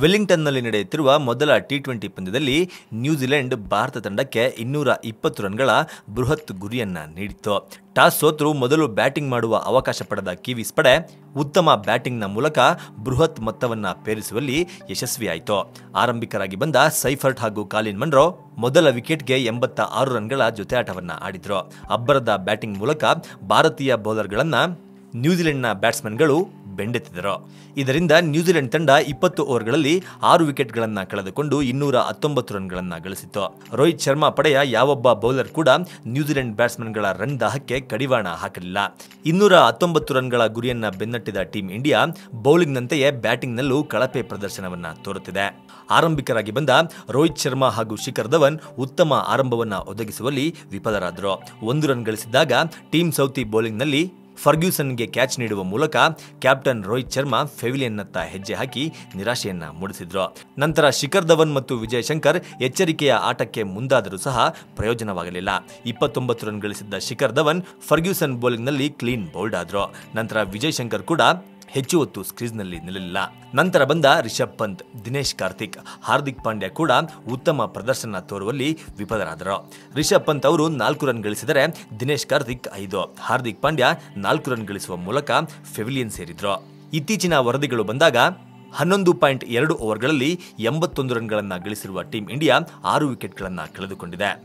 ವೆಲ್ಲಿಂಗ್ಟನ್ನಲ್ಲಿ ನಡೆಯುತ್ತಿರುವ ಮೊದಲ T twenty ಪಂದ್ಯದಲ್ಲಿ ನ್ಯೂಜಿಲೆಂಡ್ ಭಾರತ ತಂಡಕ್ಕೆ ಇನ್ನೂರ ಇಪ್ಪತ್ತು ರನ್ಗಳ ಬೃಹತ್ ಗುರಿಯನ್ನ ನೀಡಿತ್ತು. ಟಾಸ್ ಸೋತರು ಮೊದಲು ಬ್ಯಾಟಿಂಗ್ ಮಾಡುವ ಅವಕಾಶ ಪಡೆದ ಕಿವೀಸ್ ಪಡೆ ಉತ್ತಮ ಬ್ಯಾಟಿಂಗ್ನ ಮೂಲಕ ಬೃಹತ್ ಮೊತ್ತವನ್ನ ಪೇರಿಸುವಲ್ಲಿ ಯಶಸ್ವಿಯಾಯಿತು. ಆರಂಭಿಕರಾಗಿ ಬಂದ ಸೈಫರ್ಟ್ ಹಾಗೂ ಕಾಲಿನ್ ಮನ್ರೋ ಮೊದಲ ವಿಕೆಟ್ಗೆ ಎಂಬತ್ತ ಆರು ರನ್ಗಳ ಜೊತೆಯಾಟವನ್ನ ಆಡಿದ್ರು. ಅಬ್ಬರದ ಬ್ಯಾಟಿಂಗ್ ಮೂಲಕ ಭಾರತೀಯ ಬೌಲರ್ಗಳನ್ನ ನ್ಯೂಜಿಲೆಂಡ್ನ ಬ್ಯಾಟ್ಸ್ಮನ್ಗಳು ಬೆಂಡೆತ್ತಿದರು ಇದರಿಂದ ನ್ಯೂಜಿಲೆಂಡ್ ತಂಡ ಇಪ್ಪತ್ತು ಓವರ್ಗಳಲ್ಲಿ ಆರು ವಿಕೆಟ್ಗಳನ್ನು ಕಳೆದುಕೊಂಡು ಇನ್ನೂರ ಹತ್ತೊಂಬತ್ತು ರನ್ಗಳನ್ನು ಗಳಿಸಿತು ರೋಹಿತ್ ಶರ್ಮಾ ಪಡೆಯ ಯಾವೊಬ್ಬ ಬೌಲರ್ ಕೂಡ ನ್ಯೂಜಿಲೆಂಡ್ ಬ್ಯಾಟ್ಸ್ಮನ್ಗಳ ರನ್ ದಾಹಕ್ಕೆ ಕಡಿವಾಣ ಹಾಕಲಿಲ್ಲ. ಇನ್ನೂರ ಹತ್ತೊಂಬತ್ತು ರನ್ಗಳ ಗುರಿಯನ್ನ ಬೆನ್ನಟ್ಟಿದ ಟೀಂ ಇಂಡಿಯಾ ಬೌಲಿಂಗ್ನಂತೆಯೇ ಬ್ಯಾಟಿಂಗ್ನಲ್ಲೂ ಕಳಪೆ ಪ್ರದರ್ಶನವನ್ನ ತೋರುತ್ತಿದೆ. ಆರಂಭಿಕರಾಗಿ ಬಂದ ರೋಹಿತ್ ಶರ್ಮಾ ಹಾಗೂ ಶಿಖರ್ ಧವನ್ ಉತ್ತಮ ಆರಂಭವನ್ನ ಒದಗಿಸುವಲ್ಲಿ ವಿಫಲರಾದರು. ಒಂದು ರನ್ ಗಳಿಸಿದ್ದಾಗ ಟೀಮ್ ಸೌತಿ ಬೌಲಿಂಗ್ನಲ್ಲಿ ಫರ್ಗ್ಯೂಸನ್ಗೆ ಕ್ಯಾಚ್ ನೀಡುವ ಮೂಲಕ ಕ್ಯಾಪ್ಟನ್ ರೋಹಿತ್ ಶರ್ಮಾ ಫೆವಿಲಿಯನ್ನತ್ತ ಹೆಜ್ಜೆ ಹಾಕಿ ನಿರಾಶೆಯನ್ನ ಮೂಡಿಸಿದ್ರು. ನಂತರ ಶಿಖರ್ ಧವನ್ ಮತ್ತು ವಿಜಯ್ ಶಂಕರ್ ಎಚ್ಚರಿಕೆಯ ಆಟಕ್ಕೆ ಮುಂದಾದರೂ ಸಹ ಪ್ರಯೋಜನವಾಗಲಿಲ್ಲ. ಇಪ್ಪತ್ತೊಂಬತ್ತು ರನ್ ಗಳಿಸಿದ್ದ ಶಿಖರ್ ಧವನ್ ಫರ್ಗ್ಯೂಸನ್ ಬೌಲಿಂಗ್ನಲ್ಲಿ ಕ್ಲೀನ್ ಬೌಲ್ಡ್ ಆದ್ರು. ನಂತರ ವಿಜಯ್ ಶಂಕರ್ ಕೂಡ ಹೆಚ್ಚು ಹೊತ್ತು ಸ್ಕ್ರೀಸ್ನಲ್ಲಿ ನಿಲ್ಲಲಿಲ್ಲ. ನಂತರ ಬಂದ ರಿಷಬ್ ಪಂತ್, ದಿನೇಶ್ ಕಾರ್ತಿಕ್, ಹಾರ್ದಿಕ್ ಪಾಂಡ್ಯ ಕೂಡ ಉತ್ತಮ ಪ್ರದರ್ಶನ ತೋರುವಲ್ಲಿ ವಿಫಲರಾದರು. ರಿಷಬ್ ಪಂತ್ ಅವರು ನಾಲ್ಕು ರನ್ ಗಳಿಸಿದರೆ ದಿನೇಶ್ ಕಾರ್ತಿಕ್ ಐದು. ಹಾರ್ದಿಕ್ ಪಾಂಡ್ಯ ನಾಲ್ಕು ರನ್ ಗಳಿಸುವ ಮೂಲಕ ಫೆವಿಲಿಯನ್ ಸೇರಿದ್ರು. ಇತ್ತೀಚಿನ ವರದಿಗಳು ಬಂದಾಗ ಹನ್ನೊಂದು ಪಾಯಿಂಟ್ ಎರಡು ಓವರ್ಗಳಲ್ಲಿ ಎಂಬತ್ತೊಂದು ರನ್ಗಳನ್ನು ಗಳಿಸಿರುವ ಟೀಂ ಇಂಡಿಯಾ ಆರು ವಿಕೆಟ್ಗಳನ್ನು ಕಳೆದುಕೊಂಡಿದೆ.